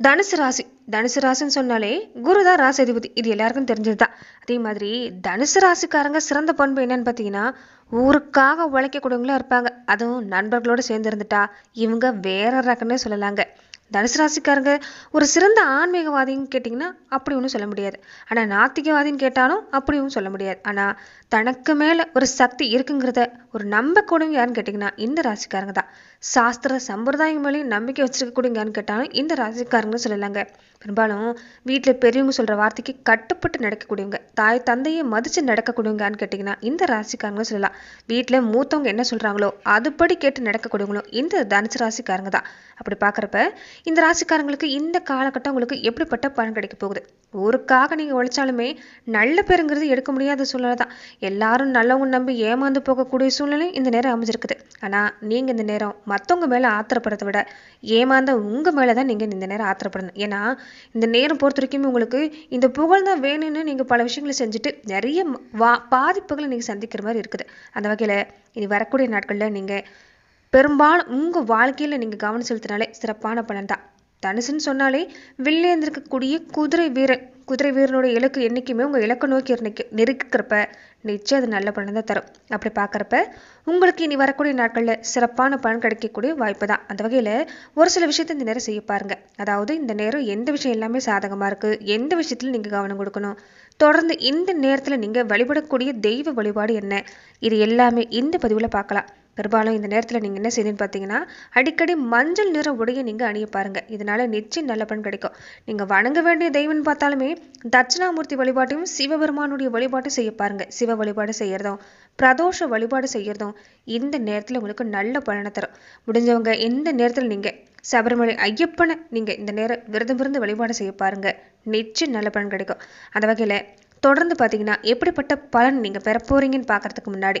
தனுசு ராசி. தனுசு ராசின்னு சொன்னாலே குரு தான் இது எல்லாருக்கும் தெரிஞ்சது தான் அதே மாதிரி தனுசு ராசிக்காரங்க சிறந்த பண்பு என்னன்னு பார்த்தீங்கன்னா ஊருக்காக உழைக்கக்கூடியவங்களும் இருப்பாங்க. அதுவும் நண்பர்களோடு சேர்ந்து இருந்துட்டா இவங்க வேற ரகன்னே சொல்லலாங்க. தனுசு ராசிக்காரங்க ஒரு சிறந்த ஆன்மீகவாதின்னு கேட்டிங்கன்னா அப்படி ஒன்றும் சொல்ல முடியாது. ஆனால் நாத்திகவாதின்னு கேட்டாலும் அப்படி ஒன்றும் சொல்ல முடியாது. ஆனால் தனக்கு மேலே ஒரு சக்தி இருக்குங்கிறத ஒரு நம்பக்கூடியவங்க யாருன்னு கேட்டிங்கன்னா இந்த ராசிக்காரங்க தான். சாஸ்திர சம்பிரதாயம் மேலேயும் நம்பிக்கை வச்சிருக்கக்கூடியவங்க யாருன்னு கேட்டாலும் இந்த ராசிக்காரங்கன்னு சொல்லலாங்க. பெரும்பாலும் வீட்டில் பெரியவங்க சொல்கிற வார்த்தைக்கு கட்டுப்பட்டு நடக்கக்கூடியவங்க தாய் தந்தையை மதித்து நடக்கக்கூடியவங்கன்னு கேட்டிங்கன்னா இந்த ராசிக்காரங்களும் சொல்லலாம். வீட்டில் மூத்தவங்க என்ன சொல்கிறாங்களோ அதுபடி கேட்டு நடக்கக்கூடியவங்களும் இந்த தனுசு ராசிக்காரங்க தான். அப்படி பார்க்குறப்ப இந்த ராசிக்காரங்களுக்கு இந்த காலகட்டம் உங்களுக்கு எப்படிப்பட்ட பலன் கிடைக்க போகுது? ஊருக்காக நீங்கள் உழைச்சாலுமே நல்ல பேருங்கிறது எடுக்க முடியாத சூழ்நிலை தான். எல்லாரும் நல்லவங்க நம்பி ஏமாந்து போகக்கூடிய சூழ்நிலை இந்த நேரம் அமைஞ்சிருக்குது. ஆனால் நீங்கள் இந்த நேரம் மற்றவங்க மேலே ஆத்திரப்படுறத விட ஏமாந்த உங்கள் மேலே தான் நீங்கள் இந்த நேரம் ஆத்திரப்படணும். ஏன்னா இந்த நேரம் பொறுத்த வரைக்கும் உங்களுக்கு இந்த புகழ் தான் வேணும்னு நீங்கள் பல விஷயங்களை செஞ்சுட்டு நிறைய வா பாதிப்புகளை நீங்கள் சந்திக்கிற மாதிரி இருக்குது. அந்த வகையில் இனி வரக்கூடிய நாட்களில் நீங்கள் பெரும்பாலும் உங்கள் வாழ்க்கையில் நீங்கள் கவனம் செலுத்தினாலே சிறப்பான பலன் தான். தனுசுன்னு சொன்னாலே வில்லேந்திருக்கக்கூடிய குதிரை வீரன் குதிரை வீரனோட இலக்கு என்றைக்குமே உங்கள் இலக்கை நோக்கி நிற்க நெருக்கிறப்ப நிச்சயம் அது நல்ல பலன் தான் தரும். அப்படி பார்க்குறப்ப உங்களுக்கு இனி வரக்கூடிய நாட்களில் சிறப்பான பலன் கிடைக்கக்கூடிய வாய்ப்பு தான். அந்த வகையில் ஒரு சில விஷயத்தை இந்த நேரம் செய்ய பாருங்கள் அதாவது இந்த நேரம் எந்த விஷயம் எல்லாமே சாதகமாக இருக்குது எந்த விஷயத்தில் நீங்கள் கவனம் கொடுக்கணும் தொடர்ந்து இந்த நேரத்தில் நீங்கள் வழிபடக்கூடிய தெய்வ வழிபாடு என்ன இது எல்லாமே இந்த பதிவில் பார்க்கலாம். பெரும்பாலும் இந்த நேரத்தில் நீங்கள் என்ன செய்யணும்னு பார்த்தீங்கன்னா அடிக்கடி மஞ்சள் நிற உடையை நீங்கள் அணிய பாருங்க. இதனால நிச்சயம் நல்ல பலன் கிடைக்கும். நீங்கள் வணங்க வேண்டிய தெய்வம்னு பார்த்தாலுமே தட்சிணாமூர்த்தி வழிபாட்டையும் சிவபெருமானுடைய வழிபாட்டும் செய்ய பாருங்க. சிவ வழிபாடு செய்யறதும் பிரதோஷ வழிபாடு செய்யறதும் இந்த நேரத்தில் உங்களுக்கு நல்ல பலனை தரும். முடிஞ்சவங்க இந்த நேரத்தில் நீங்கள் சபரிமலை ஐயப்பனை நீங்கள் இந்த நேரம் விரதம் இருந்து வழிபாடு செய்ய பாருங்க. நிச்சயம் நல்ல பலன் கிடைக்கும். அந்த வகையில் தொடர்ந்து பார்த்தீங்கன்னா எப்படிப்பட்ட பலன் நீங்கள் பெற போறீங்கன்னு முன்னாடி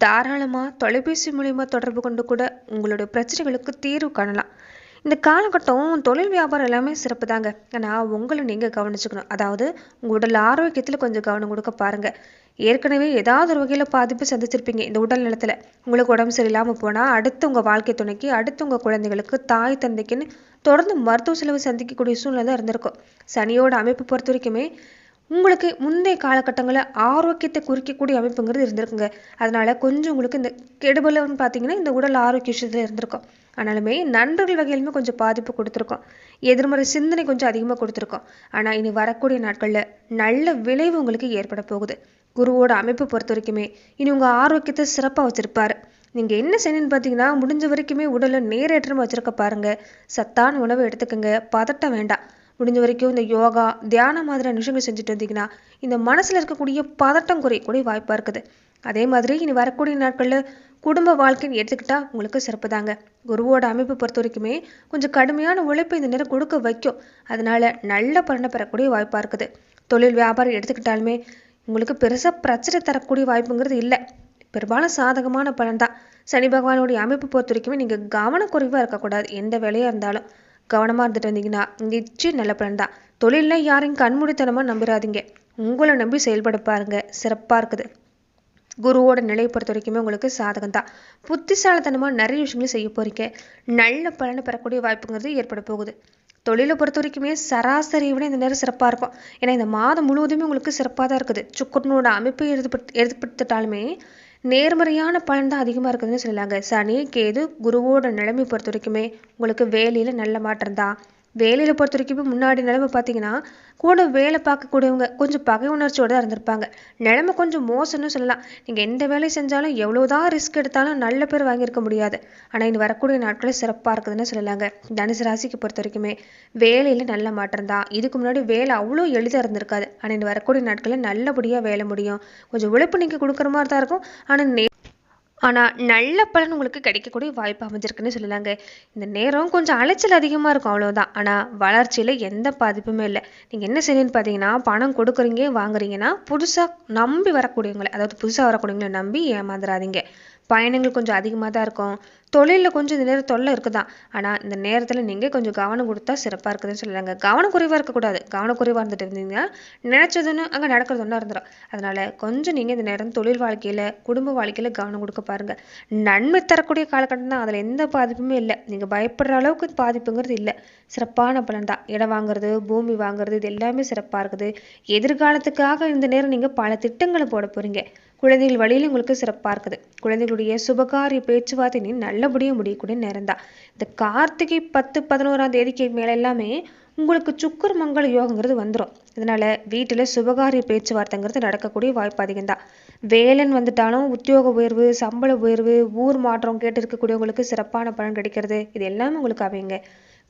தாராளமாக தொலைபேசி மூலிமா தொடர்பு கொண்டு கூட உங்களுடைய பிரச்சனைகளுக்கு தீர்வு காணலாம். இந்த காலகட்டம் தொழில் வியாபாரம் எல்லாமே சிறப்பு தாங்க. ஆனால் உங்களை நீங்கள் கவனிச்சுக்கணும். அதாவது உங்கள் உடல் ஆரோக்கியத்தில் கொஞ்சம் கவனம் கொடுக்க பாருங்க. ஏற்கனவே ஏதாவது ஒரு வகையில் பாதிப்பு சந்திச்சிருப்பீங்க இந்த உடல் நலத்தில். உங்களுக்கு உடம்பு சரியில்லாமல் போனால் அடுத்து உங்கள் வாழ்க்கை துணைக்கு அடுத்து உங்கள் குழந்தைகளுக்கு தாய் தந்தைக்குன்னு தொடர்ந்து மருத்துவ செலவு சந்திக்கக்கூடிய சூழ்நிலை தான் இருந்திருக்கும். சனியோட அமைப்பு பொறுத்த வரைக்குமே உங்களுக்கு முந்தைய காலகட்டங்களில் ஆரோக்கியத்தை குறிக்கக்கூடிய அமைப்புங்கிறது இருந்திருக்குங்க. அதனால கொஞ்சம் உங்களுக்கு இந்த கெடுபலன்னு பார்த்தீங்கன்னா இந்த உடல் ஆரோக்கிய விஷயத்தில் இருந்திருக்கும். ஆனாலுமே நண்பர்கள் வகையிலுமே கொஞ்சம் பாதிப்பு கொடுத்துருக்கோம். எதிர்மறை சிந்தனை கொஞ்சம் அதிகமாக கொடுத்துருக்கோம். ஆனால் இனி வரக்கூடிய நாட்களில் நல்ல விளைவு உங்களுக்கு ஏற்பட போகுது. குருவோட அமைப்பு பொறுத்த வரைக்குமே இனி உங்கள் ஆரோக்கியத்தை சிறப்பாக வச்சிருப்பாரு. நீங்கள் என்ன செய்யணும்னு பார்த்தீங்கன்னா முடிஞ்ச வரைக்குமே உடலை நேரேற்றமாக வச்சுருக்க பாருங்கள் சத்தான உணவு எடுத்துக்கோங்க. பதட்டம் வேண்டாம். முடிஞ்ச வரைக்கும் இந்த யோகா தியானம் மாதிரியான விஷயங்கள் செஞ்சுட்டு வந்தீங்கன்னா இந்த மனசில் இருக்கக்கூடிய பதட்டம் குறையக்கூடிய வாய்ப்பாக இருக்குது. அதே மாதிரி இனி வரக்கூடிய நாட்களில் குடும்ப வாழ்க்கைன்னு எடுத்துக்கிட்டா உங்களுக்கு சிறப்பு தாங்க. குருவோட அமைப்பு பொறுத்த வரைக்குமே கொஞ்சம் கடுமையான உழைப்பை இந்த நேரம் கொடுக்க வைக்கும். அதனால நல்ல பலனை பெறக்கூடிய வாய்ப்பாக இருக்குது. தொழில் வியாபாரம் எடுத்துக்கிட்டாலுமே உங்களுக்கு பெருசாக பிரச்சனை தரக்கூடிய வாய்ப்புங்கிறது இல்லை. பெரும்பாலும் சாதகமான பலன் தான். சனி பகவானுடைய அமைப்பு பொறுத்த வரைக்குமே நீங்கள் கவனக்குறைவாக இருக்கக்கூடாது. எந்த வேலையாக இருந்தாலும். கவனமாக இருந்துட்டு வந்தீங்கன்னா நிச்சயம் நல்ல பலன் தான். தொழிலில் யாரையும் கண்மூடித்தனமாக நம்புறாதீங்க. உங்களை நம்பி செயல்பட பாருங்க. சிறப்பாக இருக்குது. குருவோட நிலையை பொறுத்த வரைக்குமே உங்களுக்கு சாதகம் தான். புத்திசாலித்தனமாக நிறைய விஷயங்களை செய்ய போறீங்க. நல்ல பலனை பெறக்கூடிய வாய்ப்புங்கிறது ஏற்பட போகுது. தொழிலை பொறுத்த வரைக்குமே சராசரியை விட இந்த நேரம் சிறப்பாக இருக்கும். ஏன்னா இந்த மாதம் முழுவதுமே உங்களுக்கு சிறப்பாக தான் இருக்குது. சுக்குனோட அமைப்பை எழுதப்பட்டு எழுதப்பட்டுட்டாலுமே நேர்மறையான பலன் தான் அதிகமாக இருக்குதுன்னு சொல்லலாங்க சனி கேது குருவோட நிலைமை பொறுத்த வரைக்குமே உங்களுக்கு வேலையில் நல்ல மாற்றம் தான். வேலையில் பொறுத்த வரைக்கும் முன்னாடி நிலைமை பார்த்தீங்கன்னா கூட வேலை பார்க்கக்கூடியவங்க கொஞ்சம் பகை உணர்ச்சியோடு தான் இருந்திருப்பாங்க. நிலைமை கொஞ்சம் மோசம்னு சொல்லலாம். நீங்கள் எந்த வேலை செஞ்சாலும் எவ்வளோதான் ரிஸ்க் எடுத்தாலும் நல்ல பேர் வாங்கியிருக்க முடியாது. ஆனால் இனி வரக்கூடிய நாட்களே சிறப்பாக இருக்குதுன்னு சொல்லலாங்க. தனுசு ராசிக்கு பொறுத்த வரைக்குமே வேலையில் நல்ல மாற்றம் தான். இதுக்கு முன்னாடி வேலை அவ்வளோ எளிதாக இருந்திருக்காது. ஆனால் இனி வரக்கூடிய நாட்களில் நல்லபடியாக வேலை முடியும். கொஞ்சம் உழைப்பு நீங்கள் கொடுக்குற மாதிரி தான் இருக்கும். ஆனால் நே ஆனால் நல்ல பலன் உங்களுக்கு கிடைக்கக்கூடிய வாய்ப்பு அமைஞ்சிருக்குன்னு சொல்லலாங்க. இந்த நேரம் கொஞ்சம் அலைச்சல் அதிகமாக இருக்கும் அவ்வளோதான் ஆனால் வளர்ச்சியில் எந்த பாதிப்புமே இல்லை. நீங்கள் என்ன செய்யணும்னு பார்த்தீங்கன்னா பணம் கொடுக்குறீங்க வாங்குறீங்கன்னா புதுசாக நம்பி வரக்கூடியவங்களை அதாவது புதுசாக வரக்கூடியவங்களை நம்பி ஏமாந்துடாதீங்க பயணங்கள் கொஞ்சம் அதிகமாக தான் இருக்கும். தொழிலில் கொஞ்சம் இந்த நேரம் தொல்லை இருக்குதான். ஆனால் இந்த நேரத்தில் நீங்கள் கொஞ்சம் கவனம் கொடுத்தா சிறப்பாக இருக்குதுன்னு சொல்லலாங்க கவனக்குறைவாக இருக்கக்கூடாது கவனக்குறைவாக இருந்துட்டு இருந்தீங்கன்னா நினச்சதுன்னு அங்கே நடக்கிறது ஒன்றா இருந்துடும் அதனால் கொஞ்சம் நீங்கள் இந்த நேரம் தொழில் வாழ்க்கையில் குடும்ப வாழ்க்கையில் கவனம் கொடுக்க பாருங்கள் நன்மை தரக்கூடிய காலகட்டம் தான். அதில் எந்த பாதிப்புமே இல்லை. நீங்கள் பயப்படுற அளவுக்கு பாதிப்புங்கிறது இல்லை. சிறப்பான பலன் தான். இடம் வாங்குறது பூமி வாங்குறது இது எல்லாமே சிறப்பாக இருக்குது. எதிர்காலத்துக்காக இந்த நேரம் நீங்கள் பல திட்டங்களை போட போகிறீங்க குழந்தைகள் வழியில் உங்களுக்கு சிறப்பாக இருக்குது. குழந்தைகளுடைய சுபகாரிய பேச்சுவார்த்தை நீ நல்லபடியாக முடியக்கூடிய நேரம் தான் இந்த கார்த்திகை பத்து பதினோராம் தேதிக்கு மேலே எல்லாமே உங்களுக்கு சுக்கர் மங்கள யோகங்கிறது வந்துடும் இதனால வீட்டில் சுபகாரிய பேச்சுவார்த்தைங்கிறது நடக்கக்கூடிய வாய்ப்பு அதிகம் தான் வேலன் வந்துட்டாலும் உத்தியோக உயர்வு சம்பள உயர்வு ஊர் மாற்றம் கேட்டு இருக்கக்கூடியவங்களுக்கு சிறப்பான பலன் கிடைக்கிறது. இது எல்லாமே உங்களுக்கு அவைங்க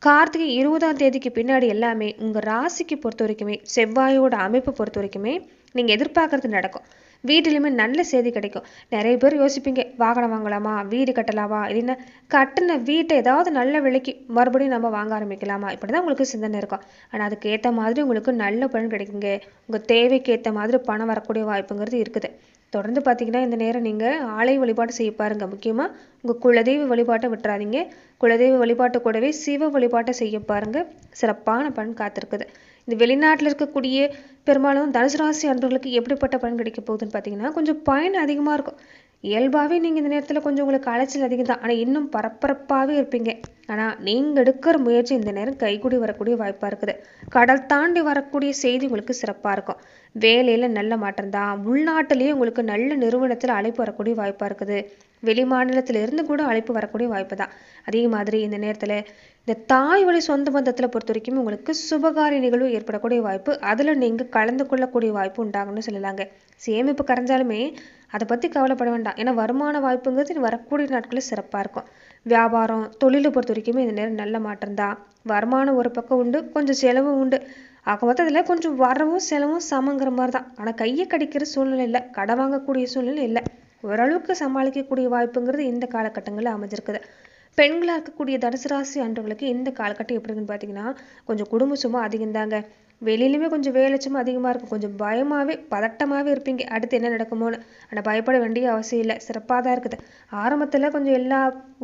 கார்த்திகை இருபதாம் தேதிக்கு பின்னாடி எல்லாமே உங்கள் ராசிக்கு பொறுத்த வரைக்குமே செவ்வாயோட அமைப்பை பொறுத்த வரைக்குமே நீங்கள் எதிர்பார்க்கறது நடக்கும். வீட்டிலுமே நல்ல செய்தி கிடைக்கும். நிறைய பேர் யோசிப்பீங்க வாகனம் வாங்கலாமா வீடு கட்டலாமா இல்லைன்னா கட்டின வீட்டை ஏதாவது நல்ல விலைக்கு மறுபடியும் நம்ம வாங்க ஆரம்பிக்கலாமா? இப்படி தான் உங்களுக்கு சிந்தனை இருக்கும். ஆனால் அதுக்கு ஏற்ற மாதிரி உங்களுக்கு நல்ல பலன் கிடைக்குங்க. உங்கள் தேவைக்கு ஏற்ற மாதிரி பணம் வரக்கூடிய வாய்ப்புங்கிறது இருக்குது. தொடர்ந்து பார்த்தீங்கன்னா இந்த நேரம் நீங்கள் ஆலய வழிபாடு செய்ய பாருங்க. முக்கியமாக உங்கள் குலதெய்வ வழிபாட்டை விட்டுறாதீங்க. குலதெய்வ வழிபாட்டு கூடவே சிவ வழிபாட்டை செய்ய பாருங்க. சிறப்பான பலன் காத்திருக்குது. இந்த வெளிநாட்டில் இருக்கக்கூடிய பெரும்பாலும் தனுசு ராசி அன்பர்களுக்கு எப்படிப்பட்ட பலன் கிடைக்க போகுதுன்னு பார்த்தீங்கன்னா கொஞ்சம் பயன் அதிகமாக இருக்கும். இயல்பாகவே நீங்கள் இந்த நேரத்தில் கொஞ்சம் உங்களுக்கு அலைச்சல் அதிகம் தான். ஆனால் இன்னும் பரபரப்பாகவே இருப்பீங்க. ஆனால் நீங்கள் எடுக்கிற முயற்சி இந்த நேரம் கைகூடி வரக்கூடிய வாய்ப்பாக இருக்குது. கடல் தாண்டி வரக்கூடிய செய்தி உங்களுக்கு சிறப்பாக இருக்கும். வேலையில் நல்ல மாற்றம் தான். உள்நாட்டிலேயே உங்களுக்கு நல்ல நிறுவனத்தில் அழைப்பு வரக்கூடிய வாய்ப்பாக இருக்குது. வெளி மாநிலத்தில் இருந்து கூட அழைப்பு வரக்கூடிய வாய்ப்பு தான் அதே மாதிரி இந்த நேரத்தில் இந்த தாய் வழி சொந்த பந்தத்தில் பொறுத்த வரைக்கும் உங்களுக்கு சுபகாரிய நிகழ்வு ஏற்படக்கூடிய வாய்ப்பு அதில் நீங்கள் கலந்து கொள்ளக்கூடிய வாய்ப்பு உண்டாகும்னு சொல்லலாங்க சேமிப்பு கரைஞ்சாலுமே அதை பற்றி கவலைப்பட வேண்டாம். ஏன்னா வருமான வாய்ப்புங்கிறது வரக்கூடிய நாட்களில் சிறப்பாக இருக்கும். வியாபாரம் தொழிலை பொறுத்த வரைக்குமே இந்த நேரம் நல்ல மாற்றம் தான். வருமானம் ஒரு பக்கம் உண்டு கொஞ்சம் செலவும் உண்டு. ஆக மொத்தத்தில் கொஞ்சம் வரவும் செலவும் சமங்கிற மாதிரி தான். ஆனால் கையை கடிக்கிற சூழ்நிலை இல்லை கடன் வாங்கக்கூடிய சூழ்நிலை இல்லை. ஓரளவுக்கு சமாளிக்கக்கூடிய வாய்ப்புங்கிறது இந்த காலகட்டங்களில் அமைஞ்சிருக்குது. பெண்களாக இருக்கக்கூடிய தனுசு ராசி அன்றவங்களுக்கு இந்த காலகட்டம் எப்படி இருக்குன்னு பார்த்தீங்கன்னா கொஞ்சம் குடும்ப சும்மா அதிகம்தாங்க. வெளியிலுமே கொஞ்சம் வேலைச்சும் அதிகமாக இருக்கும். கொஞ்சம் பயமாகவே பதட்டமாகவே இருப்பீங்க. அடுத்து என்ன நடக்குமோன்னு. ஆனால் பயப்பட வேண்டிய அவசியம் இல்லை. சிறப்பாக தான் இருக்குது. ஆரம்பத்தில் கொஞ்சம் எல்லா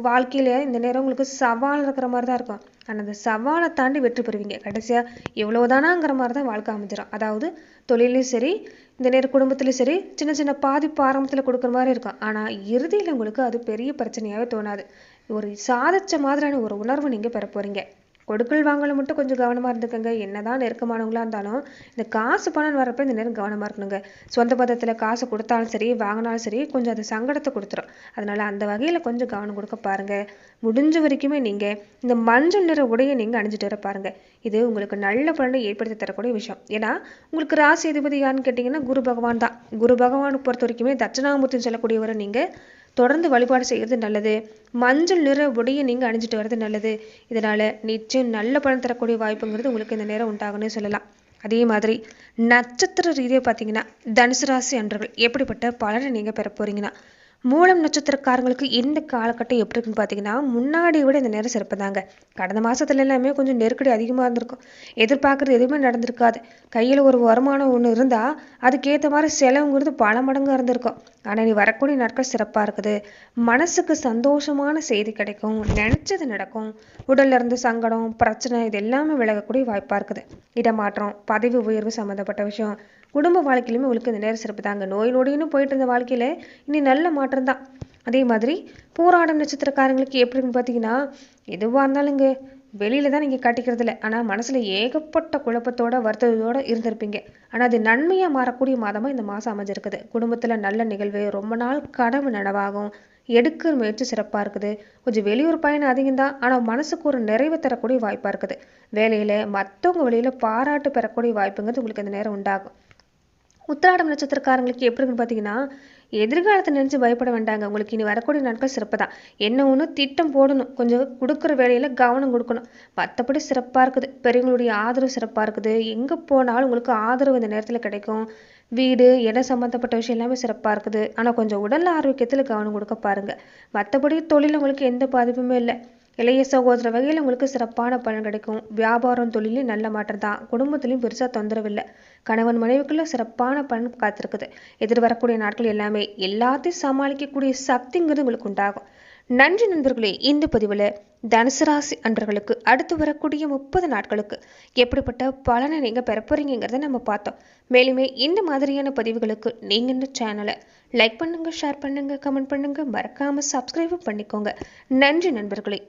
வாழ்க்கையிலையும் இந்த நேரம் உங்களுக்கு சவால் இருக்கிற மாதிரி தான் இருக்கும். ஆனால் அந்த சவாலை தாண்டி வெற்றி பெறுவீங்க. கடைசியாக எவ்வளோதானாங்கிற மாதிரி தான் வாழ்க்கை அமைஞ்சிடும் அதாவது தொழிலையும் சரி இந்த நேரம் குடும்பத்துலையும் சரி சின்ன சின்ன பாதிப்பு ஆரம்பத்தில் கொடுக்குற மாதிரி இருக்கும். ஆனால் இறுதியில் உங்களுக்கு அது பெரிய பிரச்சனையாகவே தோணாது. ஒரு சாதிச்ச மாதிரியான ஒரு உணர்வு நீங்கள் பெற போகிறீங்க கொடுக்கல் வாங்கல மட்டும் கொஞ்சம் கவனமாக இருந்துக்கோங்க. என்னதான் நெருக்கமானவங்களா இருந்தாலும் இந்த காசு பணம் வரப்ப இந்த நேரம் கவனமாக இருக்கணுங்க. சொந்த பதத்தில் காசு கொடுத்தாலும் சரி வாங்கினாலும் சரி கொஞ்சம் அது சங்கடத்தை கொடுத்துரும். அதனால அந்த வகையில் கொஞ்சம் கவனம் கொடுக்க பாருங்க. முடிஞ்ச வரைக்குமே நீங்கள் இந்த மஞ்சள் நிற உடையை நீங்கள் அணிஞ்சிட்டு வர பாருங்க. இது உங்களுக்கு நல்ல பலனை ஏற்படுத்தி தரக்கூடிய விஷயம். ஏன்னா உங்களுக்கு ராசி அதிபதி யாருன்னு கேட்டிங்கன்னா குரு பகவான் தான். குரு பகவானுக்கு பொறுத்த வரைக்குமே தட்சிணாமூர்த்தின்னு சொல்லக்கூடியவரை நீங்கள் தொடர்ந்து வழிபாடு செய்கிறது நல்லது. மஞ்சள் நிற உடையை நீங்கள் அணிஞ்சிட்டு வர்றது நல்லது. இதனால் நிச்சயம் நல்ல பலன் தரக்கூடிய வாய்ப்புங்கிறது உங்களுக்கு இந்த நேரம் உண்டாகும்னு சொல்லலாம். அதே மாதிரி நட்சத்திர ரீதியாக பார்த்தீங்கன்னா தனுசு ராசி அன்றர்கள் எப்படிப்பட்ட பலனை நீங்கள் பெற போறீங்கன்னா மூலம் நட்சத்திரக்காரங்களுக்கு இந்த காலகட்டம் எப்படி இருக்குன்னு பார்த்தீங்கன்னா முன்னாடி விட இந்த நேரம் சிறப்புதாங்க. கடந்த மாசத்துல எல்லாமே கொஞ்சம் நெருக்கடி அதிகமாக இருந்திருக்கும். எதிர்பார்க்குறது எதுவுமே நடந்திருக்காது. கையில் ஒரு வருமானம் ஒன்று இருந்தால் அதுக்கேற்ற மாதிரி செலவுங்கிறது பல மடங்கு இருந்திருக்கும். ஆனால் நீ வரக்கூடிய நாட்கள் சிறப்பாக இருக்குது. மனசுக்கு சந்தோஷமான செய்தி கிடைக்கும் நினச்சது நடக்கும் உடல்ல இருந்து சங்கடம் பிரச்சனை இது எல்லாமே விலகக்கூடிய வாய்ப்பாக இருக்குது. இடமாற்றம் பதவி உயர்வு சம்மந்தப்பட்ட விஷயம் குடும்ப வாழ்க்கையிலுமே உங்களுக்கு இந்த நேரம் சிறப்பு தாங்க. நோய் நொடின்னு போயிட்டு இருந்த வாழ்க்கையில இனி நல்ல மாற்றம் தான். அதே மாதிரி போராடும் நட்சத்திரக்காரங்களுக்கு எப்படின்னு பார்த்தீங்கன்னா எதுவாக இருந்தாலுங்க வெளியில தான் நீங்கள் காட்டிக்கிறது இல்லை ஆனால் மனசுல ஏகப்பட்ட குழப்பத்தோட வருத்தத்தோட இருந்திருப்பீங்க. ஆனால் அது நன்மையா மாறக்கூடிய மாதமா இந்த மாசம் அமைஞ்சிருக்குது. குடும்பத்துல நல்ல நிகழ்வு ரொம்ப நாள் கனவு நனவாகும். எடுக்கிற முயற்சி சிறப்பா இருக்குது. கொஞ்சம் வெளியூர் பயணம் அதிகம் தான். ஆனால் மனசுக்கு ஒரு நிறைவு தரக்கூடிய வாய்ப்பா இருக்குது. வேலையில மற்றவங்க வழியில பாராட்டு பெறக்கூடிய வாய்ப்புங்கிறது உங்களுக்கு இந்த நேரம் உண்டாகும். உத்திராடம் நட்சத்திரக்காரங்களுக்கு எப்படி இருக்குன்னு பார்த்தீங்கன்னா எதிர்காலத்தை நினைச்சு பயப்பட வேண்டாங்க. உங்களுக்கு இனி வரக்கூடிய நாட்கள் சிறப்பு தான் என்ன ஒன்று திட்டம் போடணும். கொஞ்சம் கொடுக்குற வேலையில் கவனம் கொடுக்கணும். மற்றபடி சிறப்பாக இருக்குது. பெரியவங்களுடைய ஆதரவு சிறப்பாக இருக்குது. எங்கே போனாலும் உங்களுக்கு ஆதரவு இந்த நேரத்தில் கிடைக்கும். வீடு இடம் சம்மந்தப்பட்ட விஷயம் எல்லாமே சிறப்பாக இருக்குது. ஆனால் கொஞ்சம் உடல் ஆரோக்கியத்தில் கவனம் கொடுக்க பாருங்கள் மற்றபடி தொழில் உங்களுக்கு எந்த பாதிப்புமே இல்லை. இளைய சகோதர வகையில் உங்களுக்கு சிறப்பான பலன் கிடைக்கும். வியாபாரம் தொழிலையும் நல்ல மாற்றம் தான் குடும்பத்திலையும் பெருசாக தொந்தரவு இல்லை. கணவன் மனைவிக்குள்ள சிறப்பான பலன் காத்திருக்குது. எதிர் வரக்கூடிய நாட்கள் எல்லாமே எல்லாத்தையும் சமாளிக்கக்கூடிய சக்திங்கிறது உங்களுக்கு உண்டாகும். நன்றி நண்பர்களே இந்த பதிவில் தனுசு ராசி அன்பர்களுக்கு அடுத்து வரக்கூடிய முப்பது நாட்களுக்கு எப்படிப்பட்ட பலனை நீங்கள் பெற போறீங்கிறத நம்ம பார்த்தோம். மேலுமே இந்த மாதிரியான பதிவுகளுக்கு நீங்கள் இந்த சேனலை லைக் பண்ணுங்கள் ஷேர் பண்ணுங்க கமெண்ட் பண்ணுங்கள் மறக்காமல் சப்ஸ்கிரைபும் பண்ணிக்கோங்க. நன்றி நண்பர்களே.